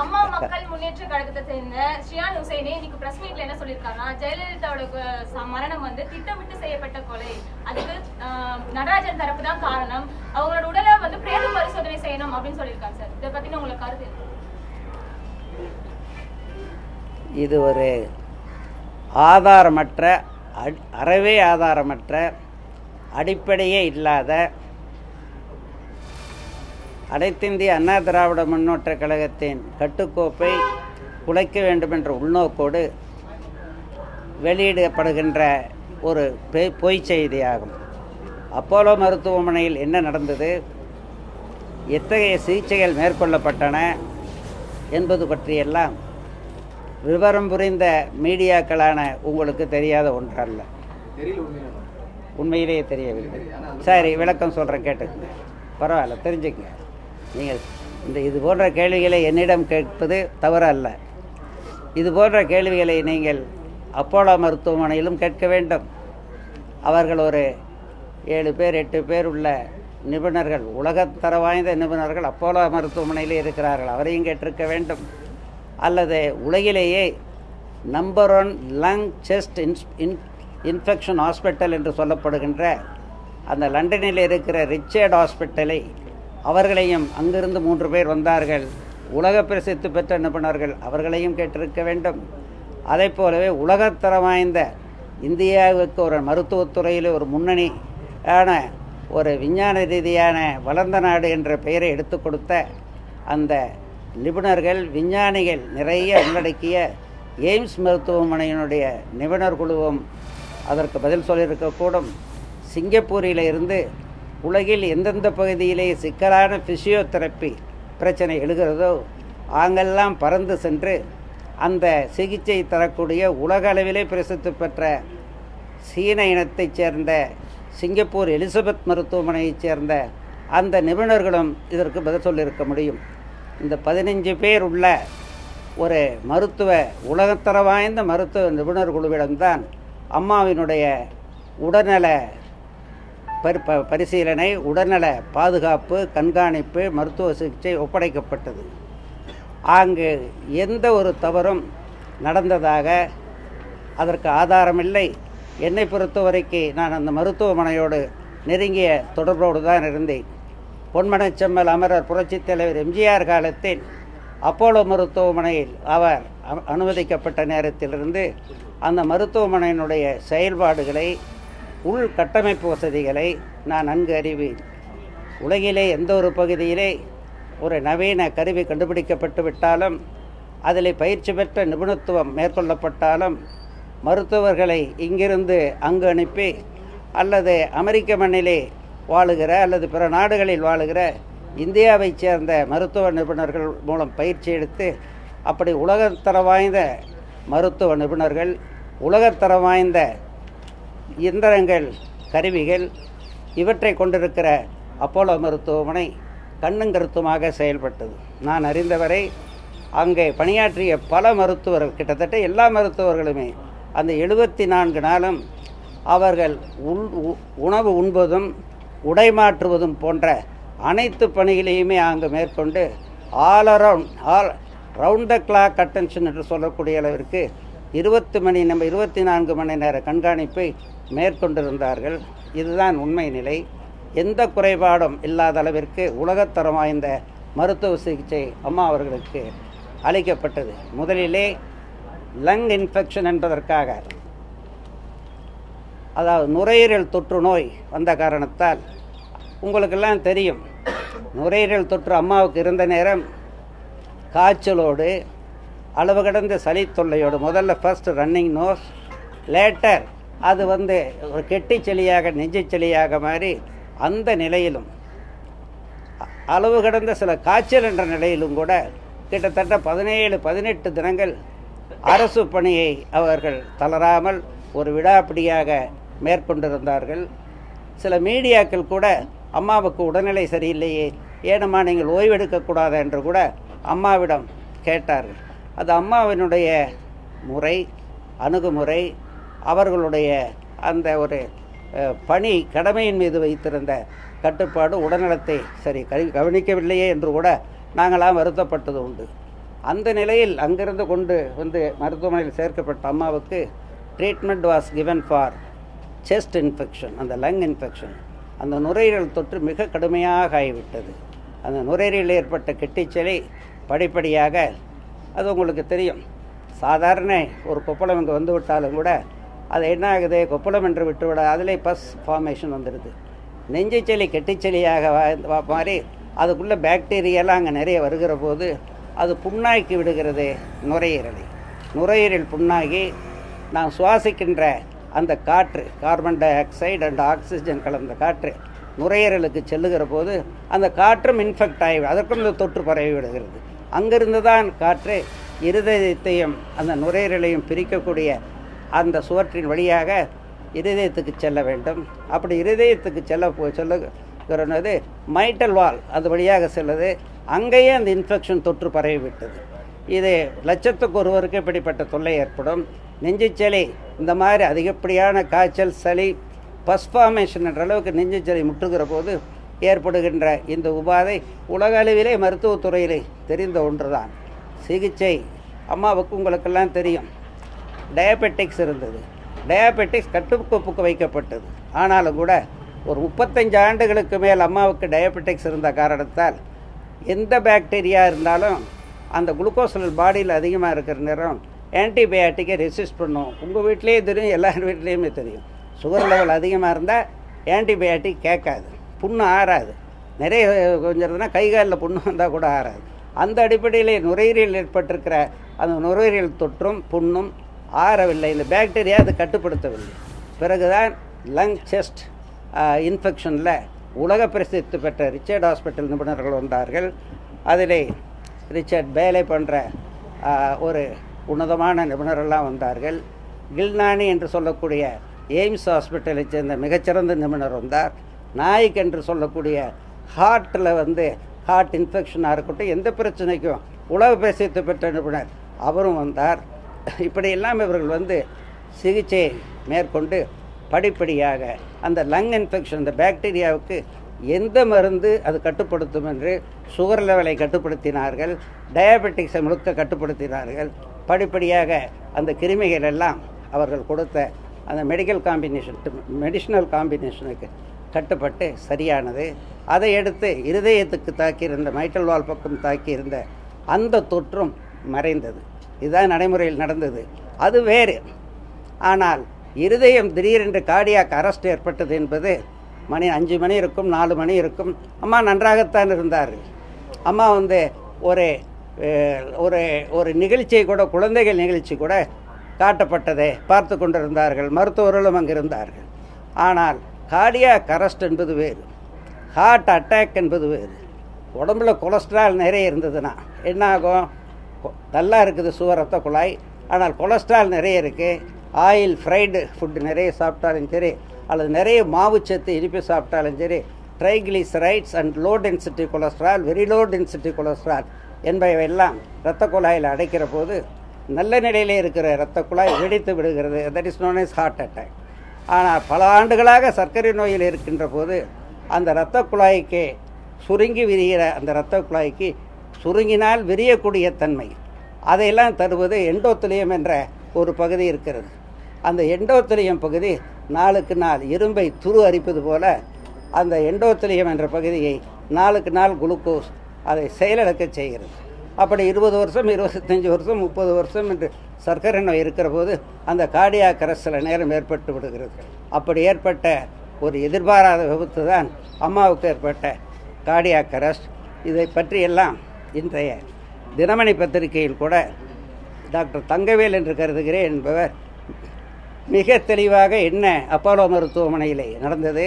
அம்மா மக்கள் முன்னேற்ற கழகத்தை சேர்ந்த ஷியான் ஹுசைனே இன்னைக்கு பிரஸ் மீட்ல என்ன சொல்லியிருக்காருன்னா ஜெயலலிதாவோட ச- மரணம் வந்து திட்டமிட்டு செய்யப்பட்ட கொலை. அதுக்கு நடராஜன் தரப்பு தான் காரணம். அவங்களோட உடலை வந்து பிரேத பரிசோதனை செய்யணும் அப்படின்னு சொல்லியிருக்காங்க சார். இதை பத்தின உங்களுக்கு கருத்து இது ஒரு ஆதாரமற்ற அறவே ஆதாரமற்ற அடிப்படையே இல்லாத அனைத்திந்திய அண்ணா திராவிட முன்னேற்ற கழகத்தின் கட்டுக்கோப்பை குலைக்க வேண்டும் என்ற உள்நோக்கோடு வெளியிடப்படுகின்ற ஒரு பொய் செய்தியாகும். அப்போலோ மருத்துவமனையில் என்ன நடந்தது? எத்தகைய சிகிச்சைகள் மேற்கொள்ளப்பட்டன என்பது பற்றியெல்லாம் விவரம் புரிந்த மீடியாக்களான உங்களுக்கு தெரியாத ஒன்றல்ல. உண்மையிலேயே தெரியவில்லை. சரி விளக்கம் சொல்கிறேன் கேட்டுக்கங்க. பரவாயில்ல தெரிஞ்சுக்கங்க. நீங்கள் இந்த இது போன்ற கேள்விகளை என்னிடம் கேட்பது தவறு அல்ல இது போன்ற கேள்விகளை நீங்கள் அப்போலோ மருத்துவமனையிலும் கேட்க வேண்டும். அவர்கள் ஒரு ஏழு பேர் எட்டு பேர் உள்ள நிபுணர்கள் உலகத்தர வாய்ந்த நிபுணர்கள் அப்போலோ மருத்துவமனையிலே இருக்கிறார்கள். அவரையும் கேட்டிருக்க வேண்டும். அல்லது உலகிலேயே நம்பர் ஒன் லங் செஸ்ட் இன்ஸ் இன் இன்ஃபெக்ஷன் ஹாஸ்பிட்டல் என்று சொல்லப்படுகின்ற அந்த லண்டனில் இருக்கிற ரிச்சர்ட் ஹாஸ்பிட்டலை அவர்களையும் அங்கிருந்து மூன்று பேர் வந்தார்கள். உலக பிரசித்தி பெற்ற நிபுணர்கள் அவர்களையும் கேட்டிருக்க வேண்டும். அதை போலவே உலகத்தர வாய்ந்த இந்தியாவுக்கு ஒரு மருத்துவத்துறையில் ஒரு முன்னணி ஆன ஒரு விஞ்ஞான ரீதியான வளர்ந்த நாடு என்ற பெயரை எடுத்து கொடுத்த அந்த நிபுணர்கள் விஞ்ஞானிகள் நிறைய உள்ளடக்கிய எய்ம்ஸ் மருத்துவமனையினுடைய நிபுணர் குழுவும் அதற்கு பதில் சொல்லியிருக்கக்கூடும். சிங்கப்பூரில் இருந்து உலகில் எந்தெந்த பகுதியிலே சிக்கலான ஃபிசியோதெரப்பி பிரச்சனை எழுகிறதோ அங்கெல்லாம் பறந்து சென்று அந்த சிகிச்சை தரக்கூடிய உலக அளவிலே பிரசித்தி பெற்ற சீன இனத்தைச் சேர்ந்த சிங்கப்பூர் எலிசபெத் மருத்துவமனையைச் சேர்ந்த அந்த நிபுணர்களும் இதற்கு பதில் சொல்லியிருக்க முடியும். இந்த பதினஞ்சு பேர் உள்ள ஒரு மருத்துவ உலகத்தர வாய்ந்த மருத்துவ நிபுணர் குழுவிடம்தான் அம்மாவினுடைய உடல்நல பரிசீலனை உடல்நல பாதுகாப்பு கண்காணிப்பு மருத்துவ சிகிச்சை ஒப்படைக்கப்பட்டது. அங்கு எந்த ஒரு தவறும் நடந்ததாக அதற்கு ஆதாரமில்லை. என்னை பொறுத்தவரைக்கு நான் அந்த மருத்துவமனையோடு நெருங்கிய தொடர்போடு தான் இருந்தேன். பொன்மனச்செம்மல் அமரர் புரட்சித் தலைவர் எம்ஜிஆர் காலத்தில் அப்போலோ மருத்துவமனையில் அவர் அனுமதிக்கப்பட்ட நேரத்திலிருந்து அந்த மருத்துவமனையினுடைய செயல்பாடுகளை உள்கட்டமைப்பு வசதிகளை நான் நன்கு அறிவேன். உலகிலே எந்த ஒரு பகுதியிலே ஒரு நவீன கருவி கண்டுபிடிக்கப்பட்டு விட்டாலும் அதில் பயிற்சி பெற்ற நிபுணத்துவம் மேற்கொள்ளப்பட்டாலும் மருத்துவர்களை இங்கிருந்து அங்கு அனுப்பி அல்லது அமெரிக்க மண்ணிலே வாழுகிற அல்லது பிற நாடுகளில் வாழுகிற இந்தியாவைச் சேர்ந்த மருத்துவ நிபுணர்கள் மூலம் பயிற்சி எடுத்து அப்படி உலகத்தர வாய்ந்த மருத்துவ நிபுணர்கள் உலகத்தர வாய்ந்த இயந்திரங்கள் கருவிகள் இவற்றை கொண்டிருக்கிற அப்போலோ மருத்துவமனை கண்ணும் கருத்துமாக செயல்பட்டது. நான் அறிந்தவரை அங்கே பணியாற்றிய பல மருத்துவர்கள் கிட்டத்தட்ட எல்லா மருத்துவர்களுமே அந்த எழுபத்தி நான்கு நாளும் அவர்கள் உள் உ- உணவு உண்பதும் உடை மாற்றுவதும் போன்ற அனைத்து பணிகளையுமே அங்கு மேற்கொண்டு all around all round the clock attention என்று சொல்லக்கூடிய அளவிற்கு இருபத்து மணி நம்ம இருபத்தி நான்கு மணி நேர கண்காணிப்பை மேற்கொண்டிருந்தார்கள். இதுதான் உண்மை நிலை. எந்த குறைபாடும் இல்லாத அளவிற்கு உலகத்தரம் வாய்ந்த மருத்துவ சிகிச்சை அம்மா அவர்களுக்கு அளிக்கப்பட்டது. முதலிலே லங் இன்ஃபெக்ஷன் என்பதற்காக அதாவது நுரையீரல் தொற்று நோய் வந்த காரணத்தால் உங்களுக்கெல்லாம் தெரியும் நுரையீரல் தொற்று அம்மாவுக்கு இருந்த நேரம் காய்ச்சலோடு அளவு கடந்த சளி தொல்லையோடு. முதல்ல ஃபர்ஸ்ட் ரன்னிங் நோஸ் லேட்டர் அது வந்து ஒரு கெட்டி செளியாக நெஞ்சு செளியாக மாறி அந்த நிலையிலும் அளவு கடந்த சில காய்ச்சல் என்ற நிலையிலும் கூட கிட்டத்தட்ட பதினேழு பதினெட்டு தினங்கள் அரசு பணியை அவர்கள் தளராமல் ஒரு விடாப்பிடியாக மேற்கொண்டிருந்தார்கள். சில மீடியாக்கள் கூட அம்மாவுக்கு உடல்நிலை சரியில்லையே ஏனம்மா நீங்கள் ஓய்வெடுக்கக்கூடாது என்று கூட அம்மாவிடம் கேட்டார்கள். அது அம்மாவினுடைய முறை அணுகுமுறை அவர்களுடைய அந்த ஒரு பணி கடமையின் மீது வைத்திருந்த கட்டுப்பாடு உடல்நலத்தை சரி கவனிக்கவில்லையே என்று கூட நாங்களாம் வருத்தப்பட்டது உண்டு. அந்த நிலையில் அங்கிருந்து கொண்டு வந்து மருத்துவமனையில் சேர்க்கப்பட்ட அம்மாவுக்கு treatment was given for chest infection அந்த லங் இன்ஃபெக்ஷன் அந்த நுரையீரல் தொற்று மிக கடுமையாக ஆகிவிட்டது. அந்த நுரையீரலில் ஏற்பட்ட கெட்டிச்சலை படிப்படியாக அது உங்களுக்கு தெரியும். சாதாரண ஒரு கொப்பளம் இங்கே வந்து விட்டாலும் கூட அது என்ன ஆகுது? கொப்பளம் என்று விட்டுவிட அதிலே பஸ் ஃபார்மேஷன் வந்துடுது. நெஞ்சுச்செலி கெட்டிச்செலியாக வா- மாறி அதுக்குள்ளே பாக்டீரியாலாம் அங்கே நிறைய வருகிற போது அது புண்ணாக்கி விடுகிறது நுரையீரலை. நுரையீரல் புண்ணாகி நாம் சுவாசிக்கின்ற அந்த காற்று carbon dioxide and oxygen கலந்த காற்று நுரையீரலுக்கு செல்லுகிற போது அந்த காற்றும் இன்ஃபெக்ட் ஆகி அதற்கும் இந்த தொற்று பரவி விடுகிறது. அங்கிருந்து தான் காற்று இருதயத்தையும் அந்த நுரையீரலையும் பிரிக்கக்கூடிய அந்த சுவற்றின் வழியாக இருதயத்துக்கு செல்ல வேண்டும். அப்படி இருதயத்துக்கு செல்ல போ சொல்லுகிறது மைட்டல் வால் அது வழியாக செல்லுது. அங்கேயே அந்த இன்ஃபெக்ஷன் தொற்று பரவிவிட்டது. இது லட்சத்துக்கு ஒருவருக்கு இப்படிப்பட்ட தொல்லை ஏற்படும். நெஞ்சுச்சளி இந்த மாதிரி அதிகப்படியான காய்ச்சல் சளி பஸ்ஃபார்மேஷன் என்ற அளவுக்கு நெஞ்சுச்சளி முற்றுகிற போது ஏற்படுகின்ற இந்த உபாதை உலக அளவிலே மருத்துவத்துறையிலே தெரிந்த ஒன்றுதான். சிகிச்சை அம்மாவுக்கு உங்களுக்கெல்லாம் தெரியும். டயபெட்டிக்ஸ் இருந்தது. டயபெட்டிக்ஸ் கட்டுக்கோப்புக்கு வைக்கப்பட்டது. ஆனாலும் கூட ஒரு முப்பத்தஞ்சு ஆண்டுகளுக்கு மேல் அம்மாவுக்கு டயபெட்டிக்ஸ் இருந்த காரணத்தால் எந்த பாக்டீரியா இருந்தாலும் அந்த குளுக்கோசல் பாடியில் அதிகமாக இருக்கிற நேரம் ஆன்டிபயாட்டிக்கை ரெசிஸ்ட் பண்ணும். உங்கள் வீட்லேயே தெரியும் எல்லார் வீட்லேயுமே தெரியும். சுகர் லெவல் அதிகமாக இருந்தால் ஆன்டிபயாட்டிக் கேட்காது. புண்ணு ஆறாது. நிறைய கொஞ்சம் கை காலில் புண்ணு வந்தால் கூட ஆறாது. அந்த அடிப்படையிலே நுரையீரல் ஏற்பட்டிருக்கிற அந்த நுரையீரல் தொற்றும் புண்ணும் ஆறவில்லை. இந்த பேக்டீரியா அது கட்டுப்படுத்தவில்லை. பிறகுதான் லங் செஸ்ட் இன்ஃபெக்ஷனில் உலக பிரசித்தி பெற்ற ரிச்சர்ட் ஹாஸ்பிட்டல் நிபுணர்கள் வந்தார்கள். அதிலே ரிச்சர்ட் வேலை போன்ற ஒரு உன்னதமான நிபுணரெல்லாம் வந்தார்கள். கில்நானி என்று சொல்லக்கூடிய எய்ம்ஸ் ஹாஸ்பிட்டலைச் சேர்ந்த மிகச்சிறந்த நிபுணர் வந்தார். நாய்க்கு என்று சொல்லக்கூடிய ஹார்ட்டில் வந்து ஹார்ட் இன்ஃபெக்ஷனாக இருக்கட்டும் எந்த பிரச்சனைக்கும் உளவு பேசியத்தை பெற்ற நிபுணர் அவரும் வந்தார். இப்படியெல்லாம் இவர்கள் வந்து சிகிச்சை மேற்கொண்டு படிப்படியாக அந்த லங் இன்ஃபெக்ஷன் அந்த பாக்டீரியாவுக்கு எந்த மருந்து அது கட்டுப்படுத்தும் என்று சுகர் லெவலை கட்டுப்படுத்தினார்கள் டயபெட்டிக்ஸை முழுக்க கட்டுப்படுத்தினார்கள். படிப்படியாக அந்த கிருமிகள் எல்லாம் அவர்கள் கொடுத்த அந்த மெடிக்கல் காம்பினேஷன் மெடிஷனல் காம்பினேஷனுக்கு கட்டுப்பட்டு சரியானது. அதை எடுத்து இருதயத்துக்கு தாக்கியிருந்த மைட்டல் வால் பக்கம் தாக்கியிருந்த அந்த தொற்றும் மறைந்தது. இதுதான் நடைமுறையில் நடந்தது. அது வேறு. ஆனால் இருதயம் திடீரென்று கார்டியாக் அரெஸ்ட் ஏற்பட்டது என்பது மணி அஞ்சு மணி இருக்கும் நாலு மணி இருக்கும். அம்மா நன்றாகத்தான் இருந்தார்கள் அம்மா வந்து ஒரு ஒரு ஒரு நிகழ்ச்சியை கூட குழந்தைகள் நிகழ்ச்சி கூட காட்டப்பட்டதை பார்த்து கொண்டிருந்தார்கள். மருத்துவர்களும் அங்கிருந்தார்கள். ஆனால் கார்டியாக் அரெஸ்ட் என்பது வேறு. ஹார்ட் அட்டாக் என்பது வேறு. உடம்புல கொலஸ்ட்ரால் நிறைய இருந்ததுன்னா என்ன ஆகும் கொ- நல்லா இருக்குது சுவரத்த குழாய். ஆனால் கொலஸ்ட்ரால் நிறைய இருக்குது ஆயில் ஃப்ரைடு ஃபுட்டு நிறைய சாப்பிட்டாலும் சரி அல்லது நிறைய மாவுச்சத்து இனிப்பு சாப்பிட்டாலும் சரி triglycerides and low density cholesterol very low density cholesterol என்பவையெல்லாம் இரத்த குழாயில் அடைக்கிற போது நல்ல நிலையிலே இருக்கிற இரத்த குழாய் வெடித்து விடுகிறது. That is known is heart attack ஆனால் பல ஆண்டுகளாக சர்க்கரை நோயில் இருக்கின்ற போது அந்த இரத்த குழாய்க்கு சுருங்கி விரிகிற அந்த இரத்த குழாய்க்கு சுருங்கினால் விரியக்கூடிய தன்மை. அதையெல்லாம் தருவது எண்டோத்திலியம் என்ற ஒரு பகுதி இருக்கிறது. அந்த எண்டோத்திலியம் பகுதி நாளுக்கு நாள் இரும்பை துரு அரிப்பது போல அந்த எண்டோத்திலியம் என்ற பகுதியை நாளுக்கு நாள் குளுக்கோஸ் அதை செயலிழக்க செய்கிறது. அப்படி இருபது வருஷம் இருபத்தஞ்சி வருஷம் முப்பது வருஷம் என்று சர்க்கரை நோய் இருக்கிற போது அந்த கார்டியாக் சில நேரம் ஏற்பட்டு விடுகிறது. அப்படி ஏற்பட்ட ஒரு எதிர்பாராத விபத்து தான் அம்மாவுக்கு ஏற்பட்ட கார்டியாக் அரெஸ்ட் இதை பற்றியெல்லாம் இன்றைய தினமணி பத்திரிகையில் கூட டாக்டர் தங்கவேல் என்று கருதுகிறேன் என்பவர் மிக தெளிவாக என்ன அப்போலோ மருத்துவமனையிலே நடந்தது.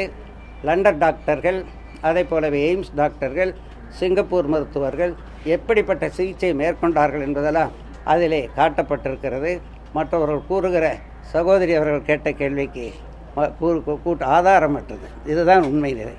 லண்டன் டாக்டர்கள் அதே போலவே எய்ம்ஸ் டாக்டர்கள் சிங்கப்பூர் மருத்துவர்கள் எப்படிப்பட்ட சிகிச்சை மேற்கொண்டார்கள் என்பதெல்லாம் அதிலே காட்டப்பட்டிருக்கிறது. மற்றவர்கள் கூறுகிற சகோதரி அவர்கள் கேட்ட கேள்விக்கு கூ கூட்ட கூட்டு ஆதாரமற்றது இதுதான் உண்மை நிலை.